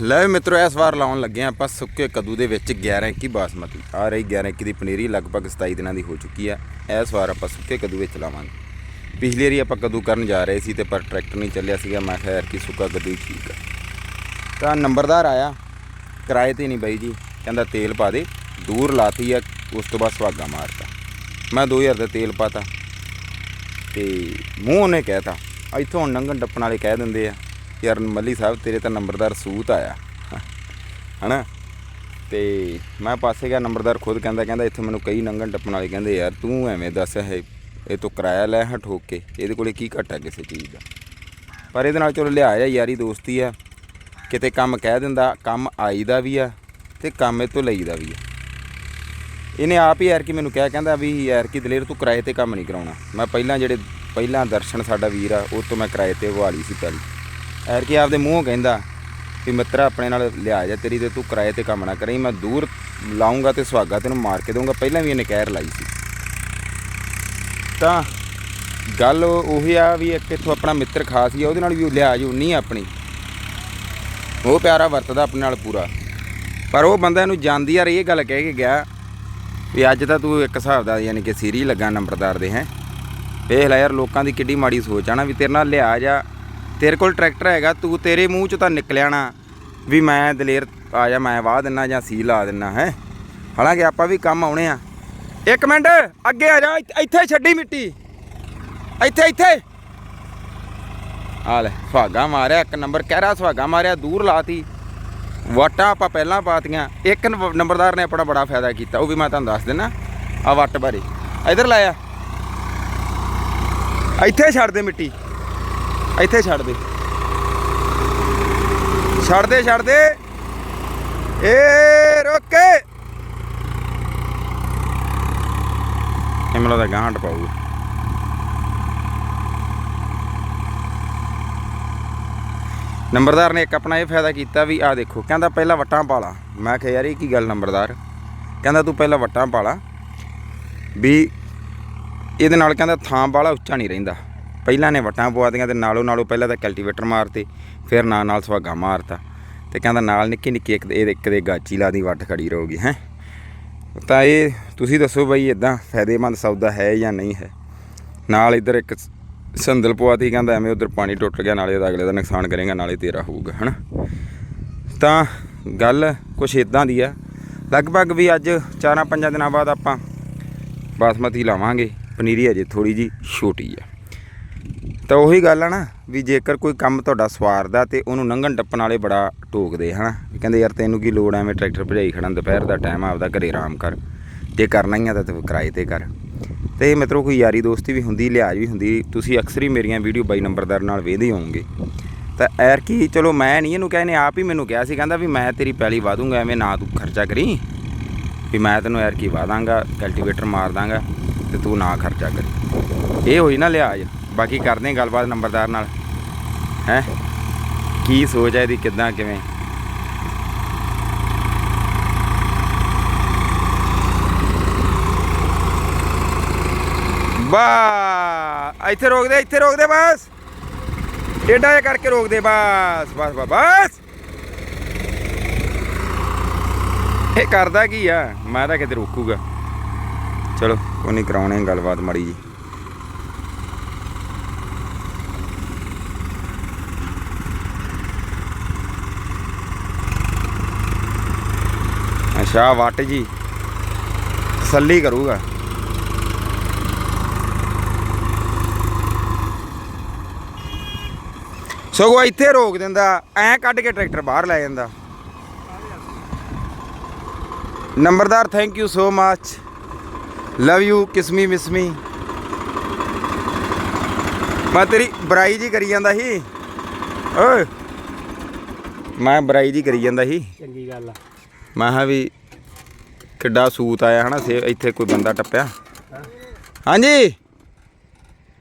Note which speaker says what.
Speaker 1: ਲੈ ਮਿੱਤਰੋ, ਇਸ ਵਾਰ ਲਾਉਣ ਲੱਗੇ ਹਾਂ ਆਪਾਂ ਸੁੱਕੇ ਕੱਦੂ ਦੇ ਵਿੱਚ 11 21 ਬਾਸਮਤੀ। ਆ ਰਹੀ 11 21 ਦੀ ਪਨੀਰੀ ਲਗਭਗ 27 ਦਿਨਾਂ ਦੀ ਹੋ ਚੁੱਕੀ ਆ। ਇਸ ਵਾਰ ਆਪਾਂ ਸੁੱਕੇ ਕੱਦੂ ਵਿੱਚ ਲਾਵਾਂਗੇ। ਪਿਛਲੀ ਵਾਰੀ ਆਪਾਂ ਕੱਦੂ ਕਰਨ ਜਾ ਰਹੇ ਸੀ ਤੇ ਪਰ ਟਰੈਕਟਰ ਨਹੀਂ ਚੱਲਿਆ ਸੀਗਾ। ਮੈਂ ਕਿਹਾ ਯਾਰ ਕੀ ਸੁੱਕਾ ਕੱਦੂ ਹੀ ਠੀਕ ਆ। ਤਾਂ ਨੰਬਰਦਾਰ ਆਇਆ। ਕਿਰਾਏ ਤੇ ਨਹੀਂ ਬਾਈ ਜੀ। ਕਹਿੰਦਾ ਤੇਲ ਪਾ ਦੇ। ਦੂਰ ਲਾਤੀ ਆ, ਉਸ ਤੋਂ ਬਾਅਦ ਸੁਹਾਗਾ ਮਾਰਤਾ। ਮੈਂ 2000 ਦਾ ਤੇਲ ਪਾਤਾ। ਤੇ ਮੂੰਹ ਉਹਨੇ ਕਹਿਤਾ। ਇੱਥੋਂ ਹੁਣ ਨੰਗਣ ਟੱਪਣ ਵਾਲੇ ਕਹਿ ਦਿੰਦੇ ਆ। ਯਾਰ ਮੱਲੀ ਸਾਹਿਬ, ਤੇਰੇ ਤਾਂ ਨੰਬਰਦਾਰ ਸੂਤ ਆਇਆ। ਹਨਾ? ਤੇ ਮੈਂ ਪਾਸੇ ਗਿਆ, ਨੰਬਰਦਾਰ ਖੁਦ ਕਹਿੰਦਾ ਕਹਿੰਦਾ ਇੱਥੇ ਮੈਨੂੰ ਕਈ ਨੰਗਣ ਟੱਪਣ ਵਾਲੇ ਕਹਿੰਦੇ, ਯਾਰ ਤੂੰ ਐਵੇਂ ਦੱਸ, ਇਹ ਇਹ ਤੋਂ ਕਿਰਾਇਆ ਲੈ ਹਾਂ ਠੋਕ ਕੇ, ਇਹਦੇ ਕੋਲੇ ਕੀ ਘਟਾ ਕਿਸੇ ਚੀਜ਼ ਦਾ? ਪਰ ਇਹਦੇ ਨਾਲ ਚਲੋ ਲਿਆਇਆ, ਯਾਰੀ ਦੋਸਤੀ ਆ। ਕਿਤੇ ਕੰਮ ਕਹਿ ਦਿੰਦਾ, ਕੰਮ ਆਈਦਾ ਵੀ ਆ ਤੇ ਕੰਮ ਇਹ ਤੋਂ ਲਈਦਾ ਵੀ ਆ। ਇਹਨੇ ਆਪ ਹੀ ਯਾਰ ਕਿ ਮੈਨੂੰ ਕਿਹਾ, ਕਹਿੰਦਾ ਵੀ ਯਾਰ ਕਿ ਦਲੇਰ ਤੂੰ ਕਿਰਾਏ ਤੇ ਕੰਮ ਨਹੀਂ ਕਰਾਉਣਾ। ਮੈਂ ਪਹਿਲਾਂ ਜਿਹੜੇ, ਪਹਿਲਾਂ ਦਰਸ਼ਨ ਸਾਡਾ ਵੀਰ ਆ, ਉਹ ਤੋਂ ਮੈਂ ਕਿਰਾਏ ਤੇ ਵਾਲੀ ਸੀ ਪਹਿਲੀ। ਐਰ ਕੀ ਆਪਦੇ ਮੂੰਹੋਂ ਕਹਿੰਦਾ ਵੀ ਮਿੱਤਰਾ ਆਪਣੇ ਨਾਲ ਲਿਆ ਜਾ, ਤੇਰੀ ਤੇ ਤੂੰ ਕਿਰਾਏ ਤੇ ਕੰਮ ਨਾ ਕਰੀ, ਮੈਂ ਦੂਰ ਲਾਉਂਗਾ ਤੇ ਸੁਹਾਗਾ ਤੈਨੂੰ ਮਾਰ ਕੇ ਦਊਂਗਾ। ਪਹਿਲਾਂ ਵੀ ਇਹਨੇ ਕਹਿਰ ਲਾਈ ਸੀ। ਤਾਂ ਗੱਲ ਉਹੀ ਆ ਵੀ ਇੱਕ ਇੱਥੋਂ ਆਪਣਾ ਮਿੱਤਰ ਖਾਸ ਹੀ ਆ, ਉਹਦੇ ਨਾਲ ਵੀ ਲਿਆ ਜੋ, ਨਹੀਂ ਆਪਣੀ। ਉਹ ਪਿਆਰਾ ਵਰਤਦਾ ਆਪਣੇ ਨਾਲ ਪੂਰਾ। ਪਰ ਉਹ ਬੰਦਾ ਇਹਨੂੰ ਜਾਂਦੀ ਯਾਰ ਇਹ ਗੱਲ ਕਹਿ ਕੇ ਗਿਆ ਵੀ ਅੱਜ ਤਾਂ ਤੂੰ ਇੱਕ ਹਿਸਾਬ ਦਾ ਯਾਨੀ ਕਿ ਸੀਰੀ ਲੱਗਾ ਨੰਬਰਦਾਰ ਦੇ ਹੈ। ਵੇਖ ਲੈ ਯਾਰ, ਲੋਕਾਂ ਦੀ ਕਿੱਡੀ ਮਾੜੀ ਸੋਚ ਆ ਨਾ ਵੀ ਤੇਰੇ ਨਾਲ ਲਿਆ ਜਾ ਤੇਰੇ ਕੋਲ ਟਰੈਕਟਰ ਹੈਗਾ, ਤੂੰ ਤੇਰੇ ਮੂੰਹ 'ਚ ਤਾਂ ਨਿਕਲਿਆ ਨਾ ਵੀ ਮੈਂ ਦਲੇਰ ਆ ਜਾ, ਮੈਂ ਵਾਹ ਦਿੰਨਾ ਜਾਂ ਸੀ ਲਾ ਦਿੰਨਾ, ਹੈ? ਹਾਲਾਂਕਿ ਆਪਾਂ ਵੀ ਕੰਮ ਆਉਣੇ ਆ। ਇੱਕ ਮਿੰਟ, ਅੱਗੇ ਆ ਜਾ ਇੱਥੇ- ਛੱਡੀ ਮਿੱਟੀ। ਇੱਥੇ ਇੱਥੇ। ਆ ਲੈ, ਸੁਹਾਗਾ ਮਾਰਿਆ, ਇੱਕ ਨੰਬਰ ਕਹਿਰਾ ਸੁਹਾਗਾ ਮਾਰਿਆ, ਦੂਰ ਲਾਤੀ। ਵਾਟਾਂ ਆਪਾਂ ਪਹਿਲਾਂ ਪਾਤੀਆਂ। ਇੱਕ ਨੰਬਰਦਾਰ ਨੇ ਆਪਣਾ ਬੜਾ ਫਾਇਦਾ ਕੀਤਾ, ਉਹ ਵੀ ਮੈਂ ਤੁਹਾਨੂੰ ਦੱਸ ਦਿੰਨਾ ਆ ਵੱਟ ਬਾਰੇ। ਇਧਰ ਲਾਇਆ ਇੱਥੇ ਛੱਡ ਦੇ ਮਿੱਟੀ। ਇੱਥੇ ਛੱਡ ਦੇ। ਛੱਡ ਦੇ ਛੱਡ ਦੇ। ਏ, ਰੋਕੇ। ਇਮਲਾ ਦਾ ਗਾਂਢ ਪਾਊਗਾ। ਨੰਬਰਦਾਰ ਨੇ ਇੱਕ ਆਪਣਾ ਇਹ ਫਾਇਦਾ ਕੀਤਾ ਵੀ ਆ ਦੇਖੋ, ਕਹਿੰਦਾ ਪਹਿਲਾਂ ਵਟਾਂ ਪਾਲਾ ਮੈਂ ਕਿਹਾ, ਯਾਰ, ਇਹ ਕੀ ਗੱਲ ਨੰਬਰਦਾਰ? ਕਹਿੰਦਾ, ਤੂੰ ਪਹਿਲਾਂ ਵਟਾਂ ਪਾਲਾ ਵੀ ਇਹਦੇ ਨਾਲ ਕਹਿੰਦਾ ਥਾਂ ਵਾਲਾ ਉੱਚਾ ਨਹੀਂ ਰਹਿੰਦਾ। ਪਹਿਲਾਂ ਨੇ ਵਟਾਂ ਪਵਾਤੀਆਂ ਤੇ ਨਾਲੋਂ ਨਾਲੋਂ ਪਹਿਲਾਂ ਤਾਂ ਕਲਟੀਵੇਟਰ ਮਾਰਤੇ, ਫਿਰ ਨਾਲ ਨਾਲ ਸੁਹਾਗਾ ਮਾਰਤਾ। ਤੇ ਕਹਿੰਦਾ ਨਾਲ ਨਿੱਕੀ ਨਿੱਕੀ ਇੱਕ, ਇਹ ਇੱਕ ਦੇ ਗਾਚੀ ਲਾ ਦੀ, ਵੱਟ ਖੜੀ ਰਹੂਗੀ, ਹੈ। ਤਾਂ ਇਹ ਤੁਸੀਂ ਦੱਸੋ ਬਈ ਇਦਾਂ ਫਾਇਦੇਮੰਦ ਸੌਦਾ ਹੈ ਜਾਂ ਨਹੀਂ ਹੈ? ਨਾਲ ਇੱਧਰ ਇੱਕ ਸੰਦਲ ਪਵਾਤੀ, ਕਹਿੰਦਾ ਐਵੇਂ ਉਧਰ ਪਾਣੀ ਟੁੱਟ ਗਿਆ, ਨਾਲੇ ਉਹਦਾ ਅਗਲੇ ਦਾ ਨੁਕਸਾਨ ਕਰੇਗਾ, ਨਾਲੇ ਤੇਰਾ ਹੋਊਗਾ, ਹਨਾ। ਤਾਂ ਗੱਲ ਕੁਛ ਇਦਾਂ ਦੀ ਆ। ਲਗਭਗ ਵੀ ਅੱਜ 4-5 ਦਿਨਾਂ ਬਾਅਦ ਆਪਾਂ ਬਾਸਮਤੀ ਲਾਵਾਂਗੇ। ਪਨੀਰੀ ਅਜੇ ਥੋੜੀ ਜੀ ਛੋਟੀ ਆ। ਤਾਂ ਉਹੀ ਗੱਲ ਆ ਨਾ ਵੀ ਜੇਕਰ ਕੋਈ ਕੰਮ ਤੁਹਾਡਾ ਸਵਾਰਦਾ ਤੇ ਉਹਨੂੰ ਲੰਘਣ ਟੱਪਣ ਵਾਲੇ ਬੜਾ ਟੋਕਦੇ ਹਨਾ, ਵੀ ਕਹਿੰਦੇ ਯਾਰ ਤੈਨੂੰ ਕੀ ਲੋੜ ਐਵੇਂ ਟਰੈਕਟਰ ਭਜਾਈ ਖੜਨ ਦੁਪਹਿਰ ਦਾ ਟਾਈਮ ਆਪਦਾ ਘਰੇ ਆਰਾਮ ਕਰ, ਜੇ ਕਰਨਾ ਹੀ ਆ ਤਾਂ ਤੂੰ ਕਿਰਾਏ ਤੇ ਕਰ। ਤੇ ਇਹ ਮਿੱਤਰੋ ਕੋਈ ਯਾਰੀ ਦੋਸਤੀ ਵੀ ਹੁੰਦੀ ਲਿਹਾਜ਼ ਵੀ ਹੁੰਦੀ, ਤੁਸੀਂ ਅਕਸਰ ਹੀ ਮੇਰੀਆਂ ਵੀਡੀਓ ਬਾਈ ਨੰਬਰਦਾਰ ਨਾਲ ਵੇਖਦੇ ਹੋਵੋਗੇ। ਤਾਂ ਐਰ ਕੀ, ਚਲੋ ਮੈਂ ਨਹੀਂ ਇਹਨੂੰ ਕਹਿੰਨੇ ਆਪ ਹੀ ਮੈਨੂੰ ਕਿਹਾ ਸੀ, ਕਹਿੰਦਾ ਵੀ ਮੈਂ ਤੇਰੀ ਪੈਲੀ ਵਾਦੂੰਗਾ ਐਵੇਂ ਨਾ ਤੂੰ ਖਰਚਾ ਕਰੀ, ਵੀ ਮੈਂ ਤੈਨੂੰ ਐਰ ਕੀ ਵਾਦਾਂਗਾ ਕਲਟੀਵੇਟਰ ਮਾਰ ਦਾਂਗਾ, ਤੇ ਤੂੰ ਨਾ ਖਰਚਾ ਕਰੀ। ਇਹ ਹੋਈ ਨਾ ਲਿਹਾਜ਼ ਬਾਕੀ ਕਰਦੇ ਗੱਲਬਾਤ ਨੰਬਰਦਾਰ ਨਾਲ। ਹੈ? ਕੀ ਸੋਚ ਹੈ ਇਹਦੀ, ਕਿੱਦਾਂ, ਕਿਵੇਂ? ਬਾ ਇੱਥੇ ਰੋਕ ਦੇ, ਇੱਥੇ ਰੋਕ ਦੇ, ਬਸ! ਏਡਾ ਜਿਹਾ ਕਰਕੇ ਰੋਕ ਦੇ, ਬਸ ਬਸ ਬਸ ਬਸ! ਇਹ ਕਰਦਾ ਕੀ ਆ? ਮੈਂ ਤਾਂ ਕਿਤੇ ਰੋਕੂਗਾ। ਚਲੋ, ਕੋਈ ਨਹੀਂ ਕਰਾਉਣੇ ਗੱਲਬਾਤ ਮਾੜੀ ਜੀ। ਸ਼ਾਹ ਵੱਟ ਜੀ। ਤਸੱਲੀ ਕਰੂਗਾ। ਸਗੋਂ ਇੱਥੇ ਰੋਕ ਦਿੰਦਾ, ਐਂ ਕੱਢ ਕੇ ਟਰੈਕਟਰ ਬਾਹਰ ਲੈ ਜਾਂਦਾ। ਨੰਬਰਦਾਰ thank you so much love you ਕਿਸਮੀ ਮਿਸਮੀ ਮੈਂ ਤੇਰੀ ਬਰਾਈ ਜੀ ਕਰੀ ਜਾਂਦਾ ਸੀ। ਓਏ, ਮੈਂ ਬਰਾਈ ਜੀ ਕਰੀ ਜਾਂਦਾ ਸੀ।
Speaker 2: ਚੰਗੀ ਗੱਲ ਆ।
Speaker 1: ਮੈਂ ਕਿਹਾ ਵੀ ਕਿੱਡਾ ਸੂਤ ਆਇਆ ਹਨਾ ਸੇ ਇੱਥੇ ਕੋਈ ਬੰਦਾ ਟੱਪਿਆ। ਹਾਂਜੀ?